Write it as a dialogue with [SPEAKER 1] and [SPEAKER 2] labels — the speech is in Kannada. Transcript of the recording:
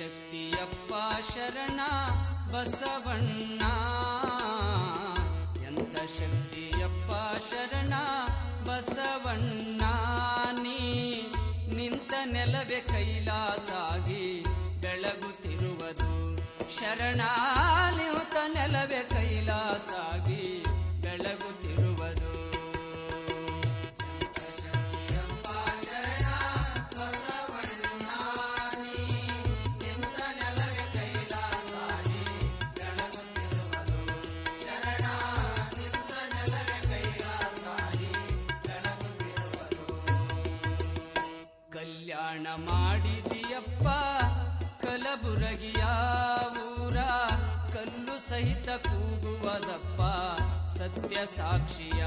[SPEAKER 1] ಶಕ್ತಿಯಪ್ಪ ಶರಣ ಬಸವಣ್ಣ. ಎಂಥ ಶಕ್ತಿಯಪ್ಪ ಶರಣ ಬಸವಣ್ಣ. ನೀ ನಿಂತ ನೆಲವೇ ಕೈಲಾಸಾಗಿ ಬೆಳಗುತ್ತಿರುವುದು ಶರಣ. ಕಲ್ಯಾಣ ಮಾಡಿದಿಯಪ್ಪ ಕಲಬುರಗಿಯ ಊರ ಕಲ್ಲು ಸಹಿತ ಕೂಗುವದಪ್ಪ ಸತ್ಯ ಸಾಕ್ಷಿಯ.